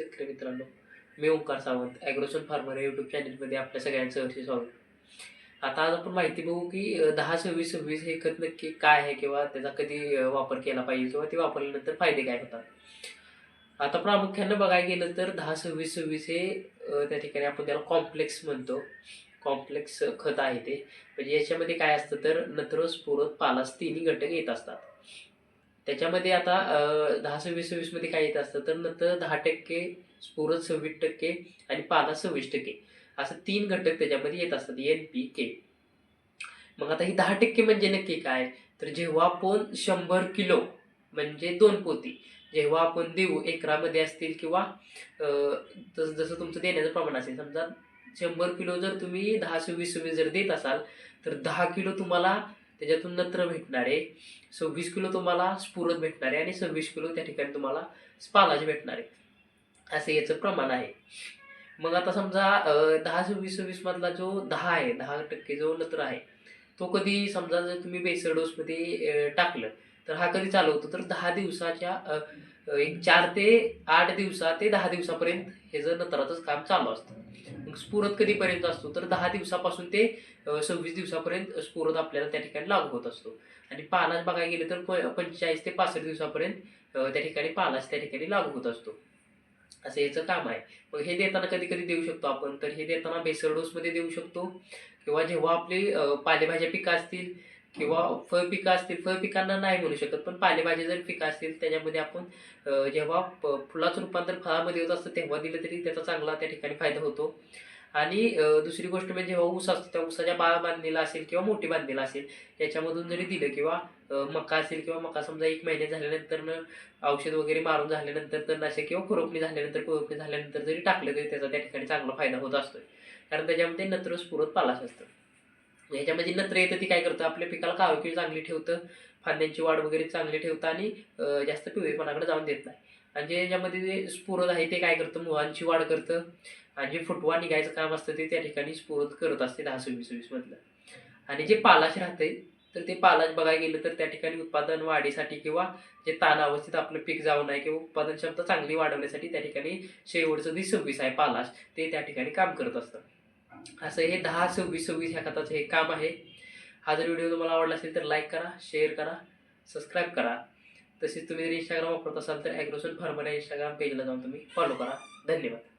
शेतकरी मित्रांनो मी ओंकार सावंत ॲग्रोसन फार्मर या यूट्यूब चॅनलमध्ये आपल्या सगळ्यांचं हर्षी स्वागत. आता आज आपण माहिती बघू की दहा सव्वीस सव्वीस हे खत नक्की काय आहे किंवा त्याचा कधी वापर केला पाहिजे किंवा ते वापरल्यानंतर फायदे काय होतात. आता प्रामुख्यानं बघायला गेलं तर दहा सव्वीस सव्वीस हे त्या ठिकाणी आपण त्याला कॉम्प्लेक्स म्हणतो. कॉम्प्लेक्स खत आहे ते. म्हणजे याच्यामध्ये काय असतं तर नत्र स्फुरत पालास तिन्ही घटक येत असतात. त्याच्यामध्ये आता दहा सव्वीस सव्वीसमध्ये काय येत असतं तर नंतर दहा टक्के स्फुरत सव्वीस टक्के आणि पाला सव्वीस टक्के. असं तीन घटक त्याच्यामध्ये येत असतात एन पी के मग आता ही दहा टक्के म्हणजे नक्की काय? तर जेव्हा आपण शंभर किलो म्हणजे दोन पोती जेव्हा आपण देऊ एकरामध्ये असतील किंवा जसं जसं तुमचं देण्याचं प्रमाण असेल समजा शंभर किलो जर तुम्ही दहा सव्वीस सव्वीस जर देत असाल तर दहा किलो तुम्हाला त्याच्यातून नत्र भेटणार आहे. सव्वीस किलो तुम्हाला स्फुरत भेटणार आहे आणि सव्वीस किलो त्या ठिकाणी तुम्हाला स्पालाज भेटणार आहे. असं याचं प्रमाण आहे. मग आता समजा दहा सव्वीस सव्वीस मधला जो दहा आहे दहा टक्के जो नत्र आहे तो कधी समजा जर तुम्ही बेसर डोसमध्ये टाकलं तर हा कधी चालू होतो? तर दहा दिवसाच्या एक चार ते आठ दिवसा ते दहा दिवसापर्यंत हे जर नत्राचंच काम चालू असतं. मग स्फुरत कधीपर्यंत असतो? तर दहा दिवसापासून ते सव्वीस दिवसापर्यंत स्फुरत आपल्याला त्या ठिकाणी लागू होत असतो. आणि पालाच बघायला गेलं तर प- पंचेचाळीस ते पासष्ट दिवसापर्यंत त्या ठिकाणी पालाच त्या ठिकाणी लागू होत असतो. असं याचं काम आहे. मग हे देताना कधी कधी देऊ शकतो आपण. तर हे देताना बेसर डोसमध्ये देऊ शकतो. किंवा जेव्हा आपली पालेभाज्या पिकं असतील किंवा फळ पिकं असतील फळ पिकांना नाही म्हणू शकत पण पालेभाज्या जर पिकं असतील त्याच्यामध्ये आपण जेव्हा प- फुलाचं रूपांतर फळामध्ये होत असतं तेव्हा दिलं तरी त्याचा चांगला त्या ठिकाणी फायदा होतो. आणि दुसरी गोष्ट म्हणजे जेव्हा ऊस असतो त्या ऊसाच्या बाळ बांधलेला असेल किंवा मोठी बांधलेला असेल याच्यामधून जरी दिलं किंवा मका असेल किंवा मका समजा एक महिने झाल्यानंतर औषध वगैरे मारून झाल्यानंतर तणनाशक किंवा खुरपणी झाल्यानंतर खुरपणी झाल्यानंतर जरी टाकलं तरी त्याचा त्या ठिकाणी चांगला फायदा होत असतो कारण त्याच्यामध्ये नत्र स्फुरत पालाच असतं ह्याच्यामध्ये नत्र येतं ती काय करतं आपल्या पिकाला कावकीळ चांगली ठेवतं फांद्यांची वाढ वगैरे चांगली ठेवतं आणि जास्त पिवळेपणाकडे जाऊन देत नाही. आणि जे याच्यामध्ये जे स्फुरद आहे ते काय करतं मुळांची वाढ करतं आणि जे फुटवा निघायचं काम असतं ते त्या ठिकाणी स्फुरद करत असते दहा सव्वीस वीस मधलं. आणि जे पालाश राहते तर ते पालाश बघायला गेलं तर त्या ठिकाणी उत्पादन वाढीसाठी किंवा जे ताण अवस्थेत आपलं पीक जाऊ नये किंवा उत्पादन क्षमता चांगली वाढवण्यासाठी त्या ठिकाणी शेवटचं जे सव्वीस आहे पालाश ते त्या ठिकाणी काम करत असतं. असं हे दहा सव्वीस सव्वीस ह्या खताचं हे काम आहे. हा जर व्हिडिओ तुम्हाला आवडला असेल तर लाईक करा शेअर करा सबस्क्राईब करा. तसेच तुम्ही जर इंस्टाग्राम वापरत असाल तर ॲग्रोसन फार्मर या इंस्टाग्राम पेजला जाऊन तुम्ही फॉलो करा. धन्यवाद.